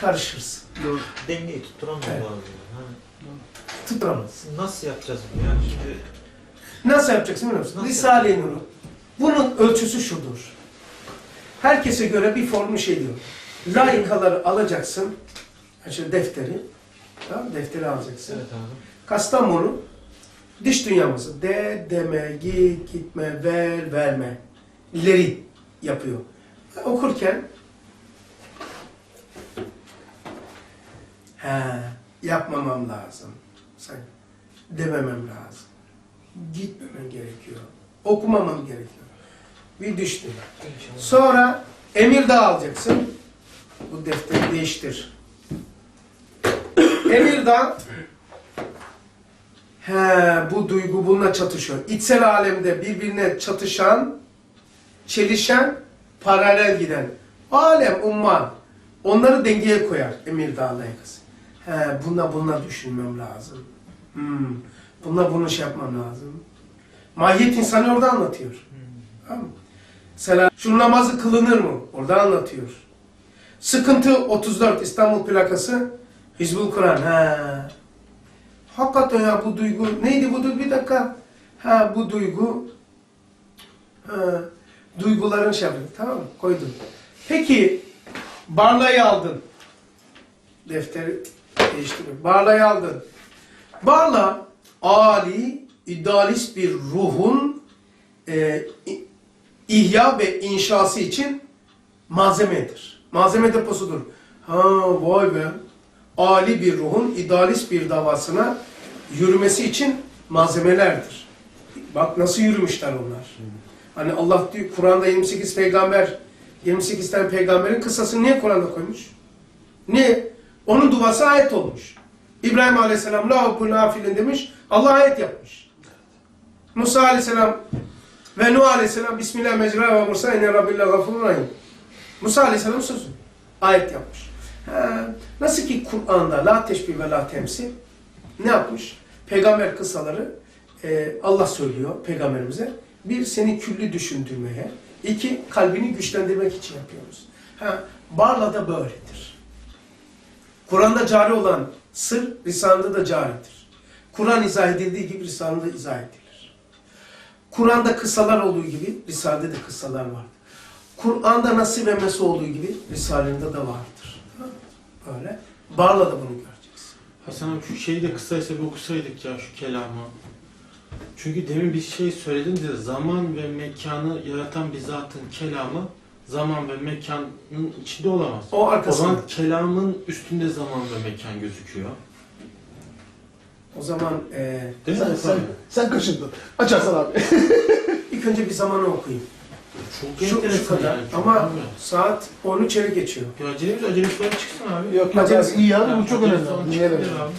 karışırsın. Doğru. Dengeyi tutturamam Evet. lazım. Hani Tutturamazsın. nasıl yapacağız bunu yani şimdi? Nasıl yapacaksın biliyor musun? Risale-i Nur'u. Bunun ölçüsü şudur. Herkese göre bir formül şey diyor. Layıkaları alacaksın. İşte defteri. Tamam? Defteri alacaksın. Evet abi. Kastamonu dış dünyamızı de, deme, git, gitme, ver, verme. leri yapıyor. Okurken he, yapmamam lazım. Dememem lazım. Gitmemem gerekiyor. Okumamam gerekiyor. Bir. İnşallah. Sonra emir de alacaksın. Bu defteri değiştir. Emir Dağ He, bu duygu bununla çatışıyor. İçsel alemde birbirine çatışan, çelişen, paralel giden. Alem, umman. Onları dengeye koyar Emir Dağ layıkası. He, bununla bununla düşünmem lazım. Hmm, bununla bunu şey yapmam lazım. Mahiyet insanı orada anlatıyor. Tamam mı? Şu namazı kılınır mı? Orada anlatıyor. Sıkıntı 34 İstanbul plakası Hizbul Kur'an. Ha. Hakikaten ya bu duygu neydi bu duygu? Bir dakika. Ha bu duygu ha, duyguların şey yapıyor. Tamam? Koydum. Peki Barla'yı aldın. Defteri değiştiriyor. Barla'yı aldın. Barla ali, idealist bir ruhun e, ihya ve inşası için malzemedir. Malzeme deposudur. Ha vay be. Ali bir ruhun idealist bir davasına yürümesi için malzemelerdir. Bak nasıl yürümüşler onlar. Hani Allah diyor Kur'an'da 28 peygamber 28 tane peygamberin kıssasını niye Kur'an'da koymuş? Niye? Onun duası ayet olmuş. İbrahim Aleyhisselam la bu nafilin demiş. Allah ayet yapmış. Musa Aleyhisselam ve Nuh Aleyhisselam Bismillah mecra ve Musa inne rabbillah gafurun. Musa Aleyhisselam sözü. Ayet yapmış. Ha, nasıl ki Kur'an'da la teşbih ve la temsil ne yapmış? Peygamber kıssaları e, Allah söylüyor peygamberimize. Bir, seni külli düşündürmeye. iki kalbini güçlendirmek için yapıyoruz. Ha, Barla da böyledir. Kur'an'da cari olan sır, Risale'de de caridir. Kur'an izah edildiği gibi Risale'de izah edilir. Kur'an'da kıssalar olduğu gibi Risale'de de kıssalar vardır. Kur'an'da nasıl ve mesih olduğu gibi Risale'de de vardır. Böyle. Barla da bunu göreceksin. Hasan abi şu şeyi de kısaysa bir okusaydık ya şu kelamı. Çünkü demin bir şey söyledin de zaman ve mekanı yaratan bir zatın kelamı zaman ve mekanın içinde olamaz. O O arkasında. zaman kelamın üstünde zaman ve mekan gözüküyor. O zaman e, Değil mi? Sen, sen, Efendim? sen kaşındın. Aç Hasan abi. ilk önce bir zamanı okuyayım. Çok Şu, enteresan şu kadar. yani, çok Ama abi. saat 10 içeri geçiyor. Ya acelemiz acelemiz çıksın abi. Yok yok abi, iyi abi bu çok önemli. Dinleyelim. abi.